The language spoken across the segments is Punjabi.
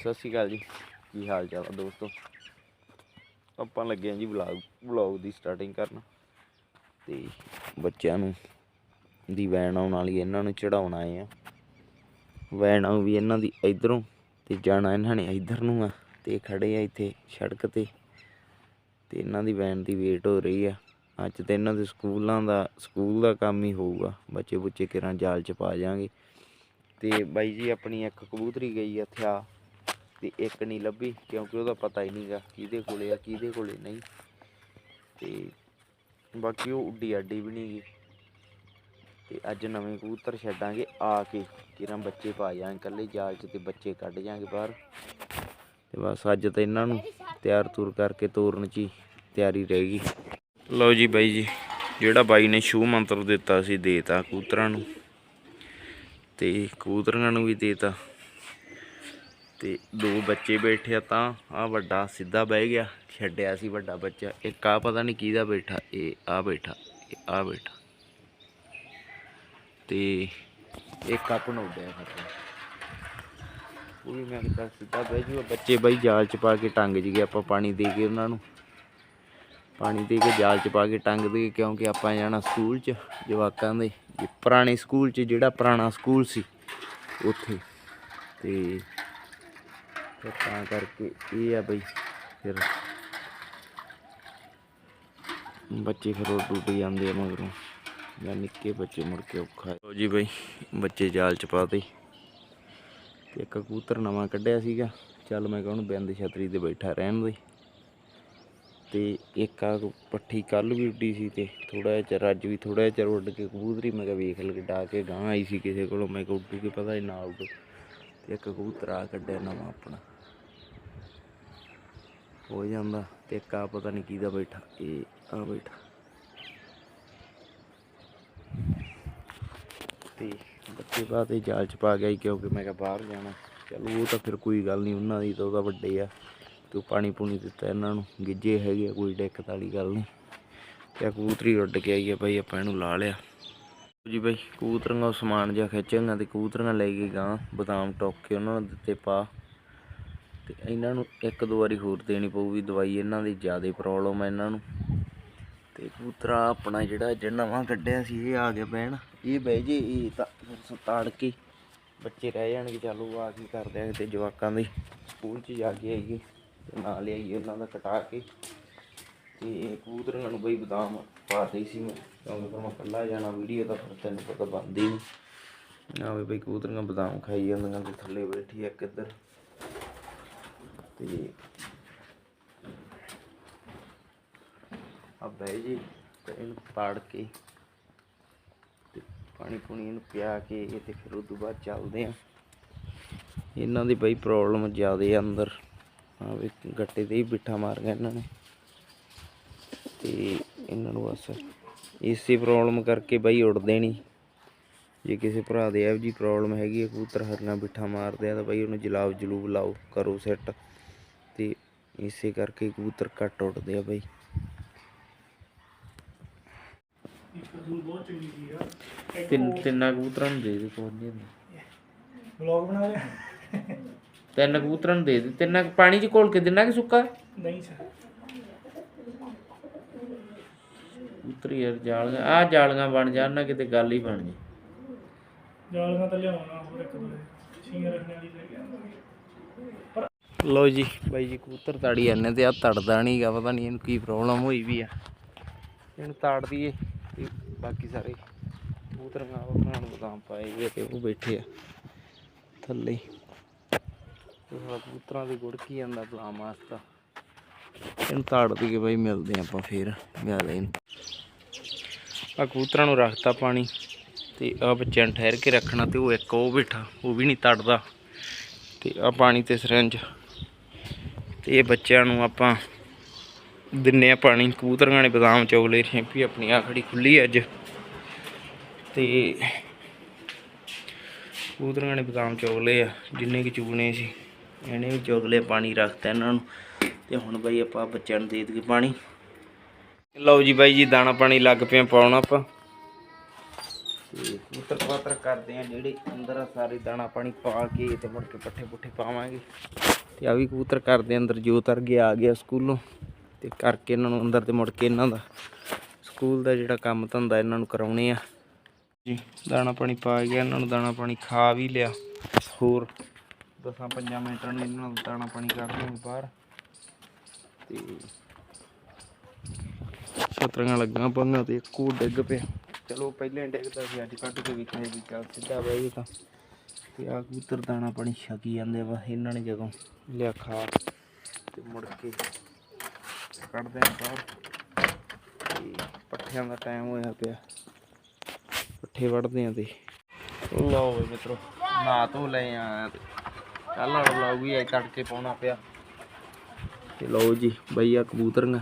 ਸਤਿ ਸ਼੍ਰੀ ਅਕਾਲ ਜੀ। ਕੀ ਹਾਲ ਚਾਲ ਆ ਦੋਸਤੋ? ਆਪਾਂ ਲੱਗੇ ਆ ਜੀ ਵਲੌਗ ਵਲੌਗ ਦੀ ਸਟਾਰਟਿੰਗ ਕਰਨ। ਤੇ ਬੱਚਿਆਂ ਨੂੰ ਦੀ ਵੈਨ ਆਉਣ ਵਾਲੀ ਇਹਨਾਂ ਨੂੰ ਚੜਾਉਣ ਆਏ ਆ। ਵੈਨ ਆਉ ਵੀ ਇਹਨਾਂ ਦੀ ਇਧਰੋਂ ਤੇ ਜਾਣਾ ਇਹਨਾਂ ਨੇ ਇਧਰ ਨੂੰ ਆ ਤੇ ਖੜੇ ਆ ਇੱਥੇ ਸੜਕ ਤੇ। ਤੇ ਇਹਨਾਂ ਦੀ ਵੈਨ ਦੀ ਵੇਟ ਹੋ ਰਹੀ ਆ। ਅੱਜ ਤੇ ਇਹਨਾਂ ਦੇ ਸਕੂਲਾਂ ਦਾ, ਸਕੂਲ ਦਾ ਕੰਮ ਹੀ ਹੋਊਗਾ। ਬੱਚੇ ਬੁੱਚੇ ਕਿਰਾਂ ਜਾਲ ਚ ਪਾ ਜਾਾਂਗੇ ਤੇ ਬਾਈ ਜੀ ਆਪਣੀ ਇੱਕ ਕਬੂਤਰੀ ਗਈ ਆ ਥਿਆ ਤੇ ਇੱਕ ਨਹੀਂ ਲੱਭੀ ਕਿਉਂਕਿ ਉਹਦਾ ਪਤਾ ਹੀ ਨਹੀਂਗਾ ਕਿਹਦੇ ਕੋਲੇ ਆ, ਕਿਹਦੇ ਕੋਲੇ ਨਹੀਂ। ਤੇ ਬਾਕੀ ਉਹ ਉੱਡੀ ਆਡੀ ਵੀ ਨਹੀਂ ਗਈ। ਤੇ ਅੱਜ ਨਵੇਂ ਕਬੂਤਰ ਛੱਡਾਂਗੇ, ਆ ਕੇ ਕਿਰਾਂ ਬੱਚੇ ਪਾ ਜਾਣ, ਇਕੱਲੇ ਜਾਲ 'ਚ ਤੇ ਬੱਚੇ ਕੱਢ ਜਾਾਂਗੇ ਬਾਹਰ। ਤੇ ਬਸ ਅੱਜ ਤਾਂ ਇਹਨਾਂ ਨੂੰ ਤਿਆਰ ਤੁਰ ਕਰਕੇ ਤੋਰਨ 'ਚ ਹੀ ਤਿਆਰੀ ਰਹੇਗੀ ਲਓ ਜੀ ਬਾਈ ਜੀ, ਜਿਹੜਾ ਬਾਈ ਨੇ ਸ਼ੂ ਮੰਤਰ ਦਿੱਤਾ ਸੀ ਦੇਤਾ ਕਬੂਤਰਾਂ ਨੂੰ। ਤੇ ਕਬੂਤਰਾਂ ਨੂੰ ਵੀ ਦੇਤਾ। ਤੇ ਦੋ ਬੱਚੇ ਬੈਠੇ ਆ ਤਾਂ ਆ ਵੱਡਾ ਸਿੱਧਾ ਬਹਿ ਗਿਆ, ਛੱਡਿਆ ਸੀ ਵੱਡਾ ਬੱਚਾ। ਇੱਕ ਆ ਪਤਾ ਨਹੀਂ ਕਿਹਦਾ ਬੈਠਾ, ਇਹ ਆ ਬੈਠਾ, ਇਹ ਆ ਬੈਠਾ। ਤੇ ਇੱਕ ਆਪਣਾ ਉੱਡਿਆ ਫਿਰ ਉਹ ਵੀ ਮੈਂ ਕਿਹਾ ਸਿੱਧਾ ਬਹਿ ਜੂਗਾ ਬੱਚੇ ਬਾਈ ਜਾਲ ਚ ਪਾ ਕੇ ਟੰਗ ਜੀਗੇ ਆਪਾਂ ਪਾਣੀ ਦੇ ਕੇ ਉਹਨਾਂ ਨੂੰ। ਪਾਣੀ ਦੇ ਕੇ ਜਾਲ ਚ ਪਾ ਕੇ ਟੰਗ ਦੇ ਕਿਉਂਕਿ ਆਪਾਂ ਜਾਣਾ ਸਕੂਲ ਚ ਜਵਾਕਾਂ ਦੇ। ਪੁਰਾਣੇ ਸਕੂਲ ਚ, ਜਿਹੜਾ ਪੁਰਾਣਾ ਸਕੂਲ ਸੀ, ਉੱਥੇ। ਤੇ ਫਿਰ ਤਾਂ ਕਰਕੇ ਇਹ ਆ ਬਈ, ਫਿਰ ਬੱਚੇ ਫਿਰ ਉਹ ਟੁੱਟ ਜਾਂਦੇ ਆ ਮਗਰੋਂ। ਜਾਂ ਨਿੱਕੇ ਬੱਚੇ ਮੁੜ ਕੇ ਔਖਾ ਲਓ ਜੀ ਬਈ, ਬੱਚੇ ਜਾਲ ਚ ਪਾਤੇ ਤੇ ਇੱਕ ਕਬੂਤਰ ਨਵਾਂ ਕੱਢਿਆ ਸੀਗਾ। ਚੱਲ ਮੈਂ ਕਿਹਾ ਉਹਨੂੰ ਬਿੰਦ ਛਤਰੀ ਤੇ ਬੈਠਾ ਰਹਿਣ ਦੇ। ਤੇ ਇੱਕ ਆ ਪੱਠੀ ਕੱਲ ਵੀ ਉੱਡੀ ਸੀ ਤੇ ਥੋੜਾ ਜਿਹਾ ਚਿਰ, ਅੱਜ ਵੀ ਥੋੜਾ ਜਿਹਾ ਚਿਰ ਉੱਡ ਕੇ ਕਬੂਤਰੀ, ਮੈਂ ਕਿਹਾ ਵੇਖ ਲ ਡਾ ਕੇ ਗਾਂ ਆਈ ਸੀ ਕਿਸੇ ਕੋਲੋਂ। ਮੈਂ ਕਿਹਾ ਉੱਡੂ ਕੇ ਪਤਾ ਹੀ ਨਾ ਉੱਡੂ। ਤੇ ਇੱਕ ਕਬੂਤਰ ਆ ਕੱਢਿਆ ਨਵਾਂ ਆਪਣਾ। ਹੋ ਜਾਂਦਾ ਤੇ ਇੱਕ ਆ ਪਤਾ ਨਹੀਂ ਕਿਹਦਾ ਬੈਠਾ ਇਹ ਆ ਬੈਠਾ। ਤੇ ਬੱਚੇ ਬਾਤੇ ਜਾਲ ਚ ਪਾ ਗਿਆ ਸੀ ਕਿਉਂਕਿ ਮੈਂ ਕਿਹਾ ਬਾਹਰ ਜਾਣਾ। ਚਲੋ ਉਹ ਤਾਂ ਫਿਰ ਕੋਈ ਗੱਲ ਨਹੀਂ ਉਹਨਾਂ ਦੀ ਤਾਂ ਉਹਦਾ ਵੱਡੇ ਆ। ਤੂੰ ਪਾਣੀ ਪੂਣੀ ਦਿੱਤਾ ਇਹਨਾਂ ਨੂੰ ਗਿੱਜੇ ਹੈਗੇ ਆ, ਕੋਈ ਦਿੱਕਤ ਵਾਲੀ ਗੱਲ ਨਹੀਂ ਤੇ ਆਹ ਕਬੂਤਰੀ ਉੱਡ ਕੇ ਆਈ ਆ ਬਾਈ ਆਪਾਂ ਇਹਨੂੰ ਲਾ ਲਿਆ। ਜੀ ਬਾਈ ਕਬੂਤਰਾਂ ਦਾ ਸਮਾਨ ਜਿਹਾ ਖਿੱਚਾਂਗਾ ਤੇ ਕਬੂਤਰਾਂ ਲੈ ਕੇ ਗਾਂ ਬਦਾਮ ਟੋਕ ਕੇ ਉਹਨਾਂ ਨੂੰ ਦਿੱਤੇ ਪਾ। ਤੇ ਇਹਨਾਂ ਨੂੰ ਇੱਕ ਦੋ ਵਾਰੀ ਹੋਰ ਦੇਣੀ ਪਊਗੀ ਦਵਾਈ ਇਹਨਾਂ ਦੀ ਜ਼ਿਆਦਾ ਪ੍ਰੋਬਲਮ ਹੈ ਇਹਨਾਂ ਨੂੰ। ਤੇ ਕਬੂਤਰਾ ਆਪਣਾ ਜਿਹੜਾ ਅੱਜ ਨਵਾਂ ਕੱਢਿਆ ਸੀ, ਇਹ ਆ ਗਿਆ ਬਹਿਣ। ਇਹ ਬਹਿ ਜੇ, ਇਹ ਤਾਂ ਫਿਰ ਤਾੜ ਕੇ ਬੱਚੇ ਰਹਿ ਜਾਣਗੇ, ਚਾਲੂ ਆ ਕੀ ਕਰਦੇ ਆ ਕਿਤੇ ਜਵਾਕਾਂ ਦੇ ਸਕੂਲ 'ਚ ਜਾ ਕੇ ਆਈਏ ਤੇ ਨਾਲ ਲਿਆਈਏ ਉਹਨਾਂ ਦਾ ਕਟਾ ਕੇ। ਤੇ ਕਬੂਤਰਾਂ ਨੂੰ ਬਈ ਬਦਾਮ ਪਾ ਪਾਤੇ ਸੀ ਮੈਂ। ਕਿਉਂਕਿ ਫਿਰ ਮੈਂ ਇਕੱਲਾ ਜਾਣਾ, ਵੀਡੀਓ ਤਾਂ ਫਿਰ ਤੈਨੂੰ ਪਤਾ ਬਣਦੀ ਨਹੀਂ ਆਵੇ ਬਈ ਕਬੂਤਰਾਂ ਬਦਾਮ ਖਾਈ ਜਾਂਦੀਆਂ ਤੇ ਥੱਲੇ ਬੈਠੀ ਆ ਕਿੱਧਰ ਤੇ ਆ ਬਹਿ ਜੀ ਤੇ ਇਹਨੂੰ ਪਾੜ ਕੇ ਤੇ ਪਾਣੀ ਪੁਣੀ ਇਹਨੂੰ ਪਿਆ ਕੇ ਇਹ ਤੇ ਫਿਰ ਉਦੋਂ ਬਾਅਦ ਚੱਲਦੇ ਆ। ਇਹਨਾਂ ਦੀ ਬਈ ਪ੍ਰੋਬਲਮ ਜ਼ਿਆਦੇ ਆ ਅੰਦਰ। ਆ ਵੀ ਗੱਟੇ ਤੇ ਹੀ ਬਿੱਠਾ ਮਾਰ ਗਿਆ ਇਹਨਾਂ ਨੇ। ਤੇ ਇਹਨਾਂ ਨੂੰ ਬਸ ਇਸੇ ਪ੍ਰੋਬਲਮ ਕਰਕੇ ਬਈ ਉੜਦੇ ਨਹੀਂ ਜੇ ਕਿਸੇ ਭਰਾ ਦੇ ਇਹੋ ਜੀ ਪ੍ਰੋਬਲਮ ਹੈਗੀ ਹੈ ਕਬੂਤਰ ਹਰਨਾ ਬਿੱਠਾ ਮਾਰਦੇ ਆ ਤਾਂ ਬਈ ਉਹਨੂੰ ਜਲਾਬ ਜਲੂਬ ਲਾਓ, ਕਰੋ ਸੈੱਟ ਇਸੇ ਕਰਕੇ ਕਬੂਤਰ ਘੱਟ ਉੱਡਦੇ ਆ ਬਈ। ਤਿੰਨ ਤਿੰਨਾਂ ਕਬੂਤਰਾਂ ਨੂੰ ਦੇ ਦੇ ਕੋਈ ਨਹੀਂ ਵਲੌਗ ਬਣਾ ਰਿਹਾ ਤਿੰਨ ਕਬੂਤਰਾਂ ਨੂੰ ਦੇ ਦੇ। ਤਿੰਨਾਂ ਪਾਣੀ 'ਚ ਘੋਲ ਕੇ ਦਿਨਾ ਕਿ ਸੁੱਕਾ? ਨਹੀਂ ਸਰ। ਕਬੂਤਰ ਯਾਰ ਜਾਲੀਆਂ ਆ ਜਾਲੀਆਂ ਬਣ ਜਾਣ ਨਾ ਕਿਤੇ ਗੱਲ ਹੀ ਬਣ ਜੇ ਜਾਲੀਆਂ ਤਾਂ ਲਿਆਉਣਾ ਹੋਰ ਇੱਕ ਦੋ ਛੀਂ ਰੱਖਣ ਵਾਲੀ ਲੈ ਜੀ, ਬਾਈ ਜੀ ਕਬੂਤਰ ਤਾੜੀ ਜਾਂਦੇ ਤੇ ਆ ਤੜਦਾ ਨਹੀਂਗਾ ਪਤਾ ਨਹੀਂ ਇਹਨੂੰ ਕੀ ਪ੍ਰੋਬਲਮ ਹੋਈ ਵੀ ਆ। ਇਹਨੂੰ ਤਾੜ ਦਈਏ ਤੇ ਬਾਕੀ ਸਾਰੇ ਕਬੂਤਰ ਨਾਲ ਉਹਨਾਂ ਨੂੰ ਬਦਾਮ ਪਾਏ ਹੋਏ ਤੇ ਉਹ ਬੈਠੇ ਆ ਥੱਲੇ। ਤੇ ਸਾਲਾ ਕਬੂਤਰਾਂ ਦੀ ਗੁੜਕੀ ਜਾਂਦਾ ਬਦਾਮ ਵਾਸਤਾ। ਇਹਨੂੰ ਤਾੜ ਦਈਏ ਬਾਈ, ਮਿਲਦੇ ਆਪਾਂ ਫੇਰ ਮਿਲਦੇ ਇਹਨੂੰ ਆ ਕਬੂਤਰਾਂ ਨੂੰ ਰੱਖਤਾ ਪਾਣੀ ਤੇ ਆ ਬੱਚਿਆਂ ਨੂੰ ਠਹਿਰ ਕੇ ਰੱਖਣਾ ਤੇ ਉਹ ਇੱਕ ਉਹ ਬੈਠਾ, ਉਹ ਵੀ ਨਹੀਂ ਤੜਦਾ। ਤੇ ਆ ਪਾਣੀ ਤੇ ਸਰੰਜ। ਤੇ ਇਹ ਬੱਚਿਆਂ ਨੂੰ ਆਪਾਂ ਦਿੰਨੇ ਆ ਪਾਣੀ ਕਬੂਤਰਾਂ ਨੇ ਬਦਾਮ ਚੋਗਲੇ ਰੈਂਪੀ ਆਪਣੀ ਆਖੜੀ ਖੜੀ ਖੁੱਲੀ ਅੱਜ। ਤੇ ਕਬੂਤਰਾਂ ਨੇ ਬਦਾਮ ਚੋਗਲੇ ਆ, ਜਿੰਨੇ ਕਿ ਚੁਗਣੇ ਸੀ। ਇਹਨੇ ਵੀ ਚੋਗਲੇ ਪਾਣੀ ਰੱਖਤਾ ਇਹਨਾਂ ਨੂੰ। ਤੇ ਹੁਣ ਬਾਈ ਆਪਾਂ ਬੱਚਿਆਂ ਨੂੰ ਦੇ ਦਈਏ ਪਾਣੀ। ਲਓ ਜੀ ਬਾਈ ਜੀ, ਦਾਣਾ ਪਾਣੀ ਲੱਗ ਪਿਆ ਪਾਉਣ ਆਪਾਂ। ਤੇ ਕਬੂਤਰ ਪਾਤਰ ਕਰਦੇ ਆ, ਜਿਹੜੇ ਅੰਦਰ ਸਾਰੇ ਦਾਣਾ ਪਾਣੀ ਪਾ ਕੇ ਤੇ ਮੁੜ ਕੇ ਪੱਠੇ ਪੁੱਠੇ ਪਾਵਾਂਗੇ। ਤੇ ਆ ਵੀ ਕਬੂਤਰ ਘਰ ਦੇ ਅੰਦਰ ਜੋ ਤਰ ਗਿਆ ਆ ਗਿਆ ਸਕੂਲੋਂ ਤੇ ਕਰਕੇ ਇਹਨਾਂ ਨੂੰ ਅੰਦਰ ਤੇ ਮੁੜ ਕੇ ਇਹਨਾਂ ਦਾ ਸਕੂਲ ਦਾ ਜਿਹੜਾ ਕੰਮ ਧੰਦਾ ਇਹਨਾਂ ਨੂੰ ਕਰਾਉਣੇ ਆ। ਜੀ, ਦਾਣਾ ਪਾਣੀ ਪਾ ਗਿਆ ਇਹਨਾਂ ਨੂੰ ਦਾਣਾ ਪਾਣੀ ਖਾ ਵੀ ਲਿਆ। ਹੋਰ ਦਸਾਂ ਪੰਜਾਂ ਮਿੰਟਾਂ ਨੂੰ ਇਹਨਾਂ ਨੂੰ ਦਾਣਾ ਪਾਣੀ ਕੱਢਦੇ ਹਾਂ ਬਾਹਰ। ਤੇ ਛਤਰੀਆਂ ਲੱਗੀਆਂ ਪੰਗਾ ਤੇ ਇੱਕੋ ਡਿੱਗ ਪਿਆ। ਚਲੋ, ਪਹਿਲੇ ਡਿੱਗਦਾ ਸੀ, ਅੱਜ ਕੱਢ ਕੇ ਵੇਖਿਆ ਵੀ ਚੱਲ ਸਿੱਧਾ ਬਹਿ ਜੇ ਤਾਂ। ਤੇ ਆ ਕਬੂਤਰ ਦਾਣਾ ਪਾਣੀ ਛਕੀ ਜਾਂਦੇ ਵਾ ਇਹਨਾਂ ਨੇ ਜਦੋਂ ਲਿਆ ਖਾ ਤੇ ਮੁੜ ਕੇ ਕੱਢਦੇ ਆ ਬਾਹਰ। ਪੱਠਿਆਂ ਦਾ ਟਾਈਮ ਹੋਇਆ ਪਿਆ। ਪੱਠੇ ਵੱਢਦੇ ਆ ਤੇ। ਲਓ ਵੀ ਮਿੱਤਰੋ ਨਾ ਧੋ ਲਏ ਆ। ਕੱਲ ਵਾਲਾ ਵਲੌਗ ਵੀ ਐ ਕੱਢ ਕੇ ਪਾਉਣਾ ਪਿਆ। ਤੇ ਲਓ ਜੀ ਬਈ ਆ ਕਬੂਤਰੀਆਂ।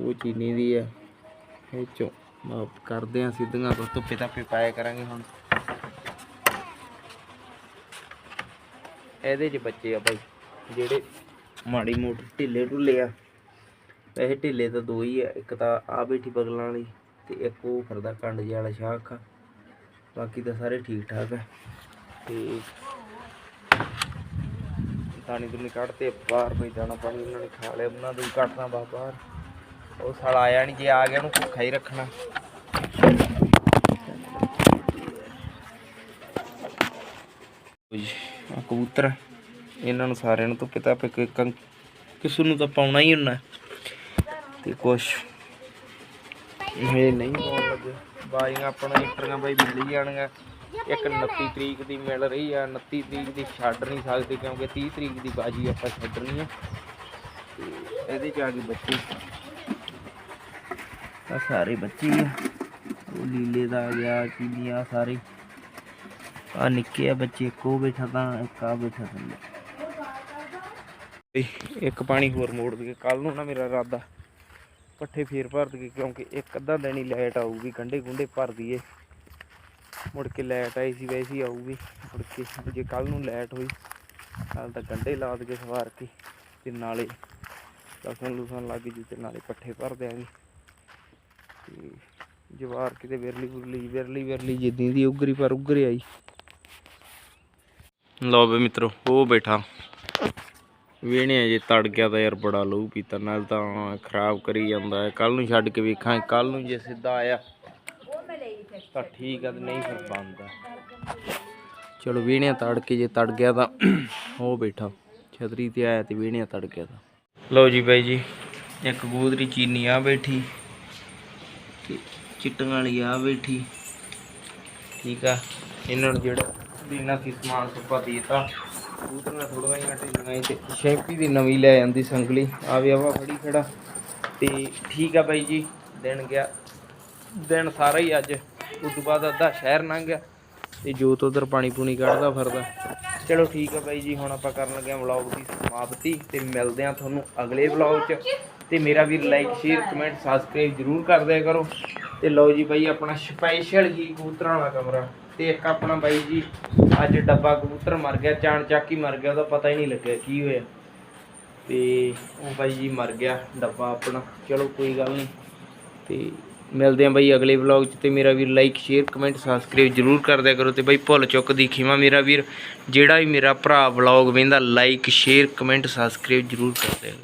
ਉਹ ਚੀਨੀ ਦੀ ਆ। ਇਹ ਚੋਂ ਕਰਦੇ ਆ ਸਿੱਧੀਆਂ, ਬਸ ਧੁੱਪੇ ਧਾਪੇ ਪਾਇਆ ਕਰਾਂਗੇ ਹੁਣ। ਇਹਦੇ 'ਚ ਬੱਚੇ ਆ ਭਾਈ ਜਿਹੜੇ ਮਾੜੀ ਮੋਟੀ ਢਿੱਲੇ ਢੁੱਲੇ ਆ। ਵੈਸੇ ਢਿੱਲੇ ਤਾਂ ਦੋ ਹੀ ਆ, ਇੱਕ ਤਾਂ ਆ ਬੈਠੀ ਬਗਲਾਂ ਵਾਲੀ ਤੇ ਇੱਕ ਉਹ ਫਿਰਦਾ ਕੰਡ ਜਿਹਾ ਵਾਲਾ ਸ਼ਾਖ ਆ ਬਾਕੀ ਤਾਂ ਸਾਰੇ ਠੀਕ ਠਾਕ ਆ। ਤੇ ਦਾਣੀ ਦੁਨੀ ਕੱਢਤੇ, ਬਾਹਰ ਬਈ ਦਾਣਾ ਪਾਣੀ ਉਹਨਾਂ ਨੇ ਖਾ ਲਿਆ, ਉਹਨਾਂ ਦੇ ਕੱਟਣਾ ਬਾ ਬਾਹਰ ਉਹ ਸਾਲਾ ਆਇਆ ਨਹੀਂ ਜੇ ਆ ਗਿਆ ਉਹਨੂੰ ਭੁੱਖਾ ਹੀ ਰੱਖਣਾ। ਆ ਕਬੂਤਰ ਇਹਨਾਂ ਨੂੰ ਸਾਰਿਆਂ ਨੂੰ ਤੋਂ ਪਿਤਾ ਪੇ ਕਿਸ ਨੂੰ ਤਾਂ ਪਾਉਣਾ ਹੀ ਹੁੰਦਾ। ਤੇ ਕੁਛ। ਇਹ ਨਹੀਂ ਪਾਉਣ ਲੱਗੇ। ਬਾਈਆਂ ਆਪਣਾ ਇੰਟਰੀਆਂ ਬਾਈ ਮਿਲ ਹੀ ਜਾਣਗੀਆਂ। ਇੱਕ 29 ਤਰੀਕ ਦੀ ਮਿਲ ਰਹੀ ਆ। 29 ਤਰੀਕ ਦੀ ਛੱਡ ਨਹੀਂ ਸਕਦੇ ਕਿਉਂਕਿ 30 ਤਰੀਕ ਦੀ ਬਾਜੀ ਆਪਾਂ ਛੱਡਣੀ ਆ। ਇਹਦੇ ਚ ਆ ਗਏ ਬੱਚੇ ਆ ਸਾਰੇ ਬੱਚੇ ਆ। ਉਹ ਲੀਲੇ ਦਾ ਆ ਗਿਆ, ਚੀਨੀਆਂ ਸਾਰੇ। ਆ ਨਿੱਕੇ ਆ ਬੱਚੇ, ਇੱਕ ਉਹ ਬੈਠਾ ਤਾਂ, ਇੱਕ ਆ ਬੈਠਾ ਥੱਲੇ। ਇੱਕ ਪਾਣੀ ਹੋਰ ਮੋੜ ਦੇ ਕੱਲ ਨੂੰ ਨਾ ਮੇਰਾ ਇਰਾਦਾ, ਪੱਠੇ ਫੇਰ ਭਰ ਦਈਏ, ਕਿਉਂਕਿ ਇੱਕ ਅੱਧਾ ਦਿਨ ਹੀ ਲਾਈਟ ਆਊਗੀ ਗੰਡੇ ਗੁੰਡੇ ਭਰ ਦਈਏ। ਮੁੜ ਕੇ ਲਾਈਟ ਆਈ ਸੀ, ਵੈਸੇ ਹੀ ਆਊਗੀ। ਮੁੜ ਕੇ, ਜੇ ਕੱਲ ਨੂੰ ਲਾਈਟ ਹੋਈ ਕੱਲ ਤਾਂ ਗੰਡੇ ਲਾ ਦਈਏ ਸਵਾਰ ਕੇ, ਤੇ ਨਾਲੇ ਲਸਣ ਲੂਸਣ ਲੱਗ ਜੂ ਤੇ ਨਾਲੇ ਪੱਠੇ ਭਰ ਦਿਆਂਗੇ। ਤੇ ਜਵਾਰ ਕਿਤੇ ਵਿਰਲੀ ਵਿਰਲੀ ਵਿਰਲੀ ਵਿਰਲੀ ਜਿੱਦੀ ਦੀ ਉਗਰੀ ਪਰ ਉਗਰੇ ਆਈ। ਲਓ ਵੇ ਮਿੱਤਰੋ, ਉਹ ਬੈਠਾ। ਵੇਣੇ ਜੇ ਤੜ ਗਿਆ ਤਾਂ ਯਾਰ ਬੜਾ ਲਹੂ ਪੀਤਾ, ਨਾਲ ਤਾਂ ਖਰਾਬ ਕਰੀ ਜਾਂਦਾ ਹੈ। ਕੱਲ ਨੂੰ ਛੱਡ ਕੇ ਵੇਖਾਂ ਕੱਲ ਨੂੰ ਜੇ ਸਿੱਧਾ ਆਇਆ, ਤਾਂ ਠੀਕ ਆ ਤੇ ਨਹੀਂ ਫਿਰ ਬੰਦ ਚਲੋ ਵੇਣਿਆ ਤੜ ਕੇ ਜੇ ਤੜ ਗਿਆ ਤਾਂ ਉਹ ਬੈਠਾ। ਛਤਰੀ ਤੇ ਆਇਆ ਤੇ ਵੇਣਿਆ ਤੜ ਗਿਆ ਤਾਂ। ਲਓ ਜੀ ਬਾਈ ਜੀ, ਇੱਕ ਗੂਦਰੀ ਚੀਨੀ ਆ ਬੈਠੀ। ਤੇ ਚਿੱਟਣ ਵਾਲੀ ਆ ਬੈਠੀ। ਠੀਕ ਆ, ਇਹਨਾਂ ਨੂੰ ਜਿਹੜਾ ਦੇਣਾ ਸੀ ਸਮਾਨ ਸੁਪਾ ਦੇਤਾ, ਕਬੂਤਰਾਂ ਥੋੜੀਆਂ ਜਿਹਾ ਢਿੱਲੀਆਂ ਸੀ ਤੇ ਸ਼ੈਂਪੀ ਦੀ ਨਵੀਂ ਲੈ ਜਾਂਦੀ ਸੰਗਲੀ। ਆ ਵੀ ਆਵਾ ਫੜੀ ਖੜਾ। ਤੇ ਠੀਕ ਆ ਬਾਈ ਜੀ, ਦਿਨ ਗਿਆ। ਦਿਨ ਸਾਰਾ ਹੀ ਅੱਜ। ਉਸ ਤੋਂ ਬਾਅਦ ਅੱਧਾ ਸ਼ਹਿਰ ਲੰਘ ਗਿਆ। ਤੇ ਜੋਤ ਉਧਰ ਪਾਣੀ ਪੂਣੀ ਕੱਢਦਾ ਫਿਰਦਾ। ਚਲੋ ਠੀਕ ਆ ਬਾਈ ਜੀ, ਹੁਣ ਆਪਾਂ ਕਰਨ ਲੱਗੇ ਹਾਂ ਵਲੌਗ ਦੀ ਸਮਾਪਤੀ ਤੇ ਮਿਲਦੇ ਹਾਂ ਤੁਹਾਨੂੰ ਅਗਲੇ ਵਲੌਗ 'ਚ। ਤੇ ਮੇਰਾ ਵੀ ਲਾਈਕ ਸ਼ੇਅਰ ਕਮੈਂਟ ਸਬਸਕ੍ਰਾਈਬ ਜਰੂਰ ਕਰ ਦਿਆ ਕਰੋ। ਤੇ ਲਓ ਜੀ ਬਾਈ ਆਪਣਾ ਸਪੈਸ਼ਲ ਹੀ ਕਬੂਤਰਾਂ ਵਾਲਾ ਕਮਰਾ। ਤੇ ਇੱਕ ਆਪਣਾ ਬਾਈ ਜੀ, ਅੱਜ ਡੱਬਾ ਕਬੂਤਰ ਮਰ ਗਿਆ, ਚਾਣ ਚੱਕ ਹੀ ਮਰ ਗਿਆ, ਉਹਦਾ ਪਤਾ ਹੀ ਨਹੀਂ ਲੱਗਿਆ ਕੀ ਹੋਇਆ। ਤੇ ਉਹ ਬਾਈ ਜੀ ਮਰ ਗਿਆ, ਡੱਬਾ ਆਪਣਾ। ਚਲੋ ਕੋਈ ਗੱਲ ਨਹੀਂ। ਤੇ ਮਿਲਦੇ ਆਂ ਬਾਈ ਅਗਲੇ ਵਲੌਗ 'ਚ ਤੇ ਮੇਰਾ ਵੀਰ ਲਾਈਕ ਸ਼ੇਅਰ ਕਮੈਂਟ ਸਬਸਕ੍ਰਾਈਬ ਜਰੂਰ ਕਰ ਦਿਆ ਕਰੋ ਤੇ ਬਾਈ ਭੁੱਲ ਚੁੱਕ ਦੀ ਖੀਵਾ ਮੇਰਾ ਵੀਰ, ਜਿਹੜਾ ਵੀ ਮੇਰਾ ਭਰਾ ਵਲੌਗ ਵੇਂਦਾ ਲਾਈਕ ਸ਼ੇਅਰ ਕਮੈਂਟ ਸਬਸਕ੍ਰਾਈਬ ਜਰੂਰ ਕਰ ਦਿਆ ਕਰੋ।